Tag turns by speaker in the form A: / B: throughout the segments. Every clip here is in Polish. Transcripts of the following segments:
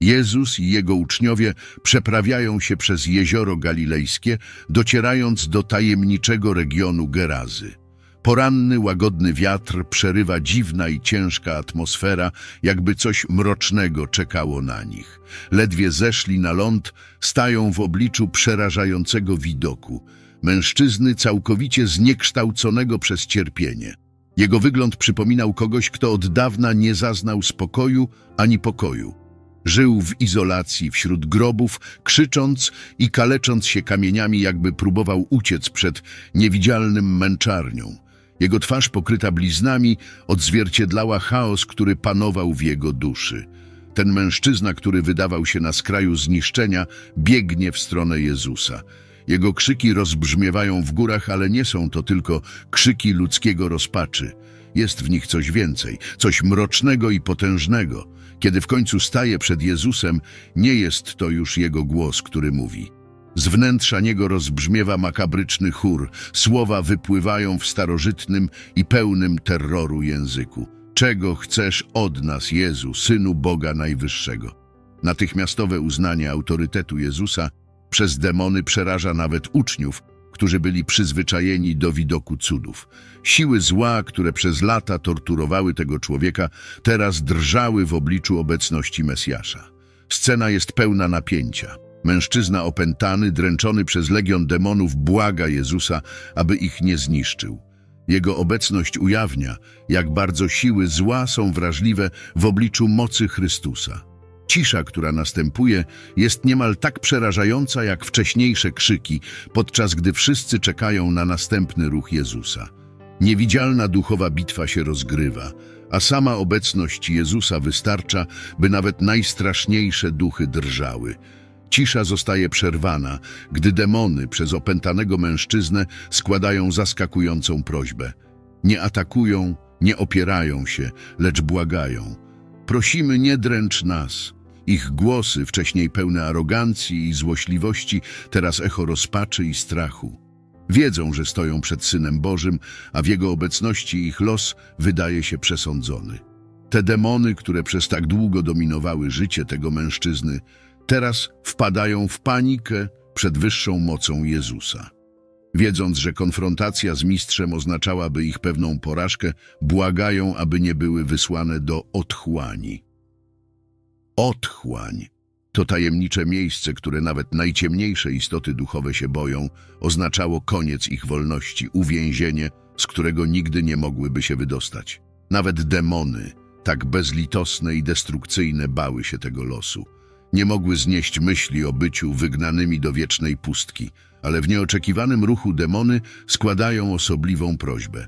A: Jezus i jego uczniowie przeprawiają się przez jezioro galilejskie, docierając do tajemniczego regionu Gerazy. Poranny, łagodny wiatr przerywa dziwna i ciężka atmosfera, jakby coś mrocznego czekało na nich. Ledwie zeszli na ląd, stają w obliczu przerażającego widoku. Mężczyzny całkowicie zniekształconego przez cierpienie. Jego wygląd przypominał kogoś, kto od dawna nie zaznał spokoju ani pokoju. Żył w izolacji wśród grobów, krzycząc i kalecząc się kamieniami, jakby próbował uciec przed niewidzialnym męczarnią. Jego twarz pokryta bliznami odzwierciedlała chaos, który panował w jego duszy. Ten mężczyzna, który wydawał się na skraju zniszczenia, biegnie w stronę Jezusa. Jego krzyki rozbrzmiewają w górach, ale nie są to tylko krzyki ludzkiego rozpaczy. Jest w nich coś więcej, coś mrocznego i potężnego. Kiedy w końcu staje przed Jezusem, nie jest to już jego głos, który mówi. Z wnętrza niego rozbrzmiewa makabryczny chór, słowa wypływają w starożytnym i pełnym terroru języku. Czego chcesz od nas, Jezu, Synu Boga Najwyższego? Natychmiastowe uznanie autorytetu Jezusa przez demony przeraża nawet uczniów, którzy byli przyzwyczajeni do widoku cudów. Siły zła, które przez lata torturowały tego człowieka, teraz drżały w obliczu obecności Mesjasza. Scena jest pełna napięcia. Mężczyzna opętany, dręczony przez legion demonów, błaga Jezusa, aby ich nie zniszczył. Jego obecność ujawnia, jak bardzo siły zła są wrażliwe w obliczu mocy Chrystusa. Cisza, która następuje, jest niemal tak przerażająca jak wcześniejsze krzyki, podczas gdy wszyscy czekają na następny ruch Jezusa. Niewidzialna duchowa bitwa się rozgrywa, a sama obecność Jezusa wystarcza, by nawet najstraszniejsze duchy drżały. Cisza zostaje przerwana, gdy demony przez opętanego mężczyznę składają zaskakującą prośbę. Nie atakują, nie opierają się, lecz błagają. Prosimy, nie dręcz nas. Ich głosy, wcześniej pełne arogancji i złośliwości, teraz echo rozpaczy i strachu. Wiedzą, że stoją przed Synem Bożym, a w Jego obecności ich los wydaje się przesądzony. Te demony, które przez tak długo dominowały życie tego mężczyzny, teraz wpadają w panikę przed wyższą mocą Jezusa. Wiedząc, że konfrontacja z mistrzem oznaczałaby ich pewną porażkę, błagają, aby nie były wysłane do otchłani. Otchłań to tajemnicze miejsce, które nawet najciemniejsze istoty duchowe się boją, oznaczało koniec ich wolności, uwięzienie, z którego nigdy nie mogłyby się wydostać. Nawet demony, tak bezlitosne i destrukcyjne, bały się tego losu. Nie mogły znieść myśli o byciu wygnanymi do wiecznej pustki, ale w nieoczekiwanym ruchu demony składają osobliwą prośbę.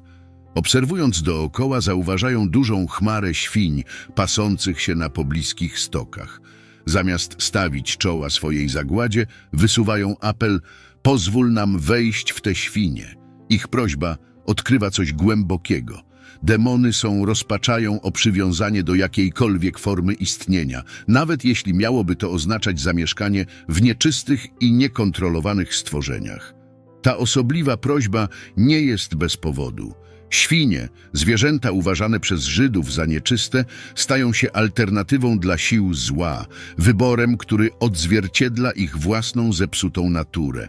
A: Obserwując dookoła, zauważają dużą chmarę świń pasących się na pobliskich stokach. Zamiast stawić czoła swojej zagładzie, wysuwają apel pozwól nam wejść w te świnie. Ich prośba odkrywa coś głębokiego. Demony są rozpaczają o przywiązanie do jakiejkolwiek formy istnienia, nawet jeśli miałoby to oznaczać zamieszkanie w nieczystych i niekontrolowanych stworzeniach. Ta osobliwa prośba nie jest bez powodu. Świnie, zwierzęta uważane przez Żydów za nieczyste, stają się alternatywą dla sił zła, wyborem, który odzwierciedla ich własną zepsutą naturę.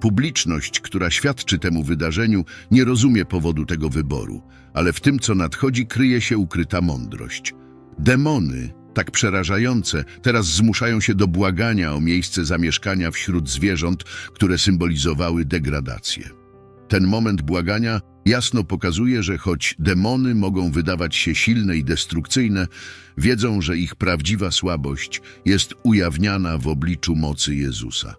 A: Publiczność, która świadczy temu wydarzeniu, nie rozumie powodu tego wyboru, ale w tym, co nadchodzi, kryje się ukryta mądrość. Demony, tak przerażające, teraz zmuszają się do błagania o miejsce zamieszkania wśród zwierząt, które symbolizowały degradację. Ten moment błagania jasno pokazuje, że choć demony mogą wydawać się silne i destrukcyjne, wiedzą, że ich prawdziwa słabość jest ujawniana w obliczu mocy Jezusa.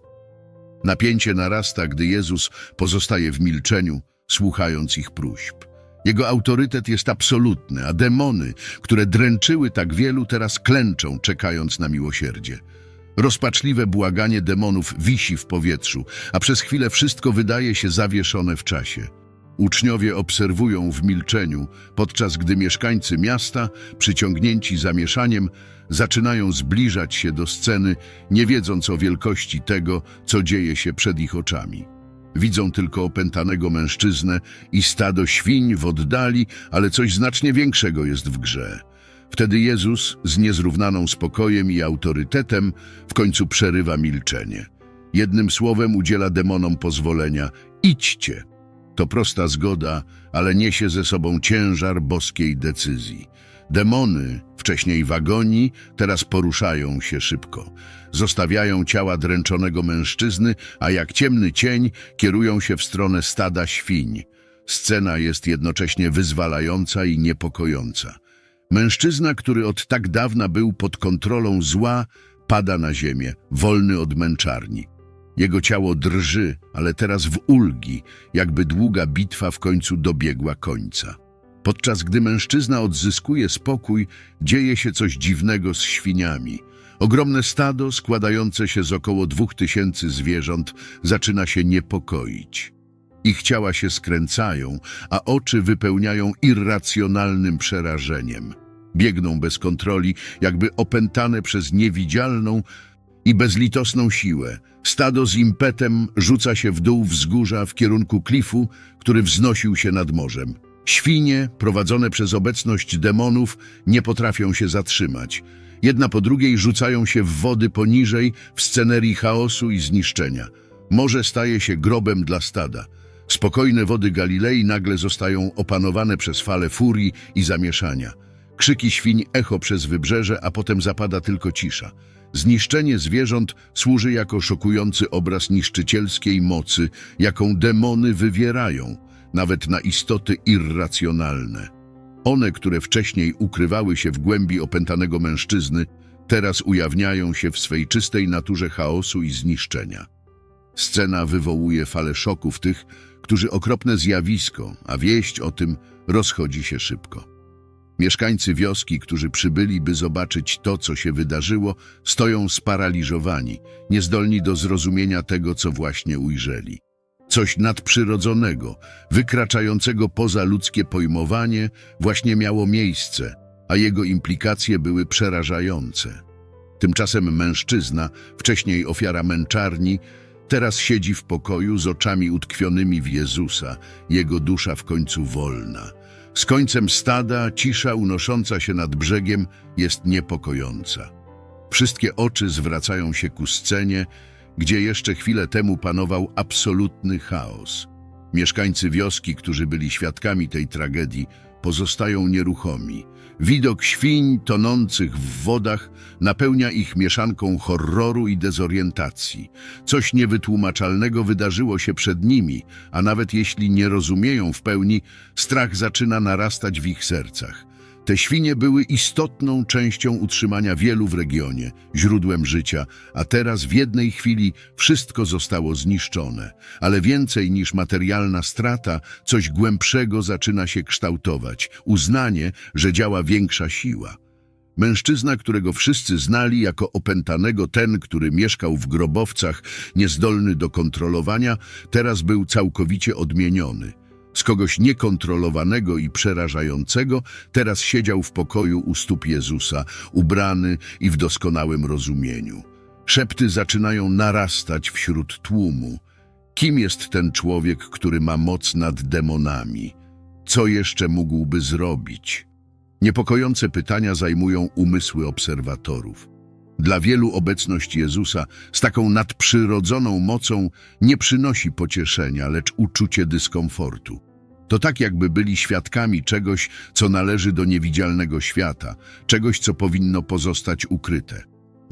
A: Napięcie narasta, gdy Jezus pozostaje w milczeniu, słuchając ich próśb. Jego autorytet jest absolutny, a demony, które dręczyły tak wielu, teraz klęczą, czekając na miłosierdzie. Rozpaczliwe błaganie demonów wisi w powietrzu, a przez chwilę wszystko wydaje się zawieszone w czasie. Uczniowie obserwują w milczeniu, podczas gdy mieszkańcy miasta, przyciągnięci zamieszaniem, zaczynają zbliżać się do sceny, nie wiedząc o wielkości tego, co dzieje się przed ich oczami. Widzą tylko opętanego mężczyznę i stado świń w oddali, ale coś znacznie większego jest w grze. Wtedy Jezus z niezrównaną spokojem i autorytetem w końcu przerywa milczenie. Jednym słowem udziela demonom pozwolenia. Idźcie. To prosta zgoda, ale niesie ze sobą ciężar boskiej decyzji. Demony, wcześniej w agonii, teraz poruszają się szybko. Zostawiają ciała dręczonego mężczyzny, a jak ciemny cień kierują się w stronę stada świń. Scena jest jednocześnie wyzwalająca i niepokojąca. Mężczyzna, który od tak dawna był pod kontrolą zła, pada na ziemię, wolny od męczarni. Jego ciało drży, ale teraz w ulgi, jakby długa bitwa w końcu dobiegła końca. Podczas gdy mężczyzna odzyskuje spokój, dzieje się coś dziwnego z świniami. Ogromne stado, składające się z około dwóch tysięcy zwierząt, zaczyna się niepokoić. Ich ciała się skręcają, a oczy wypełniają irracjonalnym przerażeniem. Biegną bez kontroli, jakby opętane przez niewidzialną i bezlitosną siłę. Stado z impetem rzuca się w dół wzgórza w kierunku klifu, który wznosił się nad morzem. Świnie, prowadzone przez obecność demonów, nie potrafią się zatrzymać. Jedna po drugiej rzucają się w wody poniżej w scenerii chaosu i zniszczenia. Morze staje się grobem dla stada. Spokojne wody Galilei nagle zostają opanowane przez fale furii i zamieszania. Krzyki świń echo przez wybrzeże, a potem zapada tylko cisza. Zniszczenie zwierząt służy jako szokujący obraz niszczycielskiej mocy, jaką demony wywierają, nawet na istoty irracjonalne. One, które wcześniej ukrywały się w głębi opętanego mężczyzny, teraz ujawniają się w swej czystej naturze chaosu i zniszczenia. Scena wywołuje falę szoku w tych, którzy okropne zjawisko, a wieść o tym rozchodzi się szybko. Mieszkańcy wioski, którzy przybyli, by zobaczyć to, co się wydarzyło, stoją sparaliżowani, niezdolni do zrozumienia tego, co właśnie ujrzeli. Coś nadprzyrodzonego, wykraczającego poza ludzkie pojmowanie, właśnie miało miejsce, a jego implikacje były przerażające. Tymczasem mężczyzna, wcześniej ofiara męczarni, teraz siedzi w pokoju z oczami utkwionymi w Jezusa, jego dusza w końcu wolna. Z końcem stada cisza unosząca się nad brzegiem jest niepokojąca. Wszystkie oczy zwracają się ku scenie, gdzie jeszcze chwilę temu panował absolutny chaos. Mieszkańcy wioski, którzy byli świadkami tej tragedii, pozostają nieruchomi. Widok świń tonących w wodach napełnia ich mieszanką horroru i dezorientacji. Coś niewytłumaczalnego wydarzyło się przed nimi, a nawet jeśli nie rozumieją w pełni, strach zaczyna narastać w ich sercach. Te świnie były istotną częścią utrzymania wielu w regionie, źródłem życia, a teraz w jednej chwili wszystko zostało zniszczone. Ale więcej niż materialna strata, coś głębszego zaczyna się kształtować. Uznanie, że działa większa siła. Mężczyzna, którego wszyscy znali jako opętanego, ten, który mieszkał w grobowcach, niezdolny do kontrolowania, teraz był całkowicie odmieniony. Z kogoś niekontrolowanego i przerażającego teraz siedział w pokoju u stóp Jezusa, ubrany i w doskonałym rozumieniu. Szepty zaczynają narastać wśród tłumu. Kim jest ten człowiek, który ma moc nad demonami? Co jeszcze mógłby zrobić? Niepokojące pytania zajmują umysły obserwatorów. Dla wielu obecność Jezusa z taką nadprzyrodzoną mocą nie przynosi pocieszenia, lecz uczucie dyskomfortu. To tak jakby byli świadkami czegoś, co należy do niewidzialnego świata, czegoś, co powinno pozostać ukryte.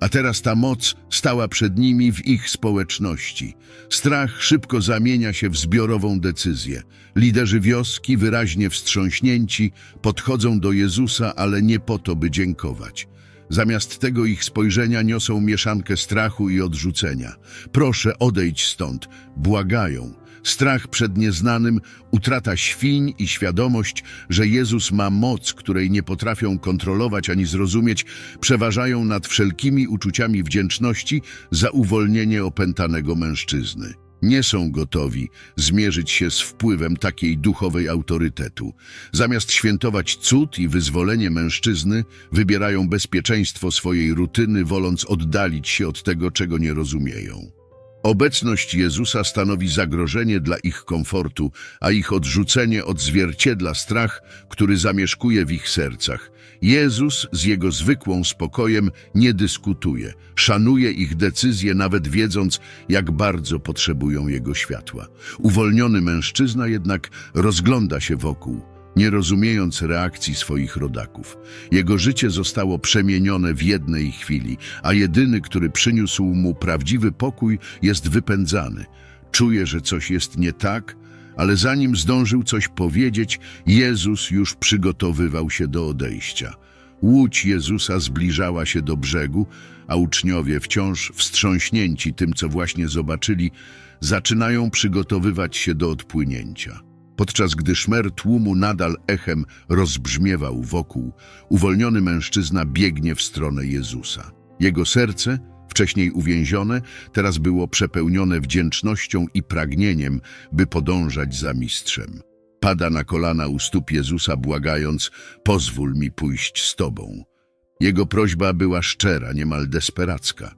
A: A teraz ta moc stała przed nimi w ich społeczności. Strach szybko zamienia się w zbiorową decyzję. Liderzy wioski, wyraźnie wstrząśnięci, podchodzą do Jezusa, ale nie po to, by dziękować. Zamiast tego ich spojrzenia niosą mieszankę strachu i odrzucenia. Proszę, odejdź stąd, błagają. Strach przed nieznanym, utrata świń i świadomość, że Jezus ma moc, której nie potrafią kontrolować ani zrozumieć, przeważają nad wszelkimi uczuciami wdzięczności za uwolnienie opętanego mężczyzny. Nie są gotowi zmierzyć się z wpływem takiej duchowej autorytetu. Zamiast świętować cud i wyzwolenie mężczyzny, wybierają bezpieczeństwo swojej rutyny, woląc oddalić się od tego, czego nie rozumieją. Obecność Jezusa stanowi zagrożenie dla ich komfortu, a ich odrzucenie odzwierciedla strach, który zamieszkuje w ich sercach. Jezus z jego zwykłą spokojem nie dyskutuje, szanuje ich decyzje, nawet wiedząc, jak bardzo potrzebują jego światła. Uwolniony mężczyzna jednak rozgląda się wokół, nie rozumiejąc reakcji swoich rodaków. Jego życie zostało przemienione w jednej chwili, a jedyny, który przyniósł mu prawdziwy pokój, jest wypędzany. Czuje, że coś jest nie tak, ale zanim zdążył coś powiedzieć, Jezus już przygotowywał się do odejścia. Łódź Jezusa zbliżała się do brzegu, a uczniowie, wciąż wstrząśnięci tym, co właśnie zobaczyli, zaczynają przygotowywać się do odpłynięcia. Podczas gdy szmer tłumu nadal echem rozbrzmiewał wokół, uwolniony mężczyzna biegnie w stronę Jezusa. Jego serce, wcześniej uwięzione, teraz było przepełnione wdzięcznością i pragnieniem, by podążać za mistrzem. Pada na kolana u stóp Jezusa, błagając: Pozwól mi pójść z Tobą. Jego prośba była szczera, niemal desperacka.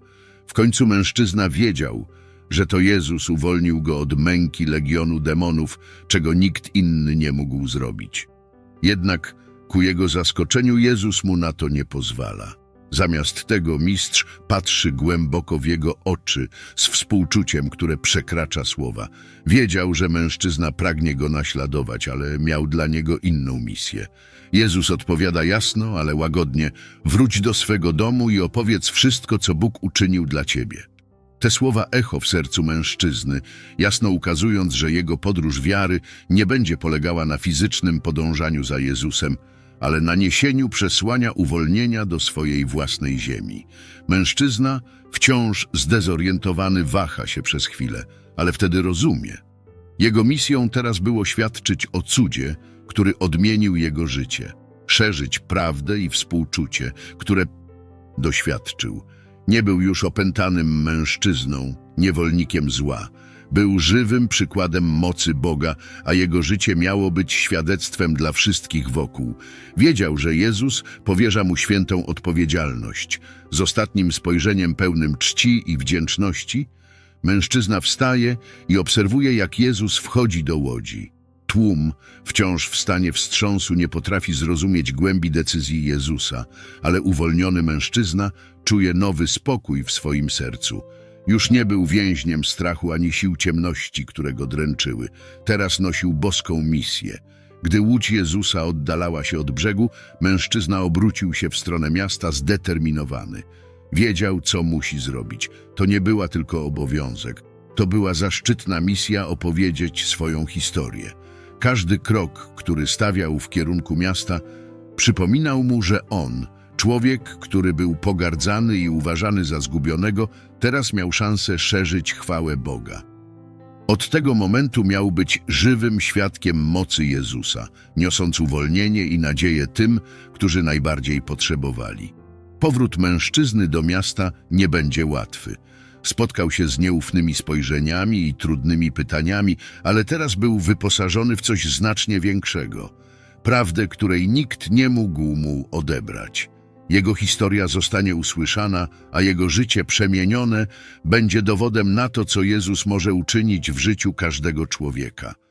A: W końcu mężczyzna wiedział, że to Jezus uwolnił go od męki legionu demonów, czego nikt inny nie mógł zrobić. Jednak ku jego zaskoczeniu Jezus mu na to nie pozwala. Zamiast tego mistrz patrzy głęboko w jego oczy z współczuciem, które przekracza słowa. Wiedział, że mężczyzna pragnie go naśladować, ale miał dla niego inną misję. Jezus odpowiada jasno, ale łagodnie: Wróć do swego domu i opowiedz wszystko, co Bóg uczynił dla ciebie. Te słowa echo w sercu mężczyzny, jasno ukazując, że jego podróż wiary nie będzie polegała na fizycznym podążaniu za Jezusem, ale na niesieniu przesłania uwolnienia do swojej własnej ziemi. Mężczyzna, wciąż zdezorientowany, waha się przez chwilę, ale wtedy rozumie. Jego misją teraz było świadczyć o cudzie, który odmienił jego życie, szerzyć prawdę i współczucie, które doświadczył. Nie był już opętanym mężczyzną, niewolnikiem zła. Był żywym przykładem mocy Boga, a jego życie miało być świadectwem dla wszystkich wokół. Wiedział, że Jezus powierza mu świętą odpowiedzialność. Z ostatnim spojrzeniem pełnym czci i wdzięczności, mężczyzna wstaje i obserwuje, jak Jezus wchodzi do łodzi. Tłum, wciąż w stanie wstrząsu, nie potrafi zrozumieć głębi decyzji Jezusa, ale uwolniony mężczyzna czuje nowy spokój w swoim sercu. Już nie był więźniem strachu ani sił ciemności, które go dręczyły. Teraz nosił boską misję. Gdy łódź Jezusa oddalała się od brzegu, mężczyzna obrócił się w stronę miasta zdeterminowany. Wiedział, co musi zrobić. To nie była tylko obowiązek. To była zaszczytna misja opowiedzieć swoją historię. Każdy krok, który stawiał w kierunku miasta, przypominał mu, że on, człowiek, który był pogardzany i uważany za zgubionego, teraz miał szansę szerzyć chwałę Boga. Od tego momentu miał być żywym świadkiem mocy Jezusa, niosąc uwolnienie i nadzieję tym, którzy najbardziej potrzebowali. Powrót mężczyzny do miasta nie będzie łatwy. Spotkał się z nieufnymi spojrzeniami i trudnymi pytaniami, ale teraz był wyposażony w coś znacznie większego. Prawdę, której nikt nie mógł mu odebrać. Jego historia zostanie usłyszana, a jego życie przemienione będzie dowodem na to, co Jezus może uczynić w życiu każdego człowieka.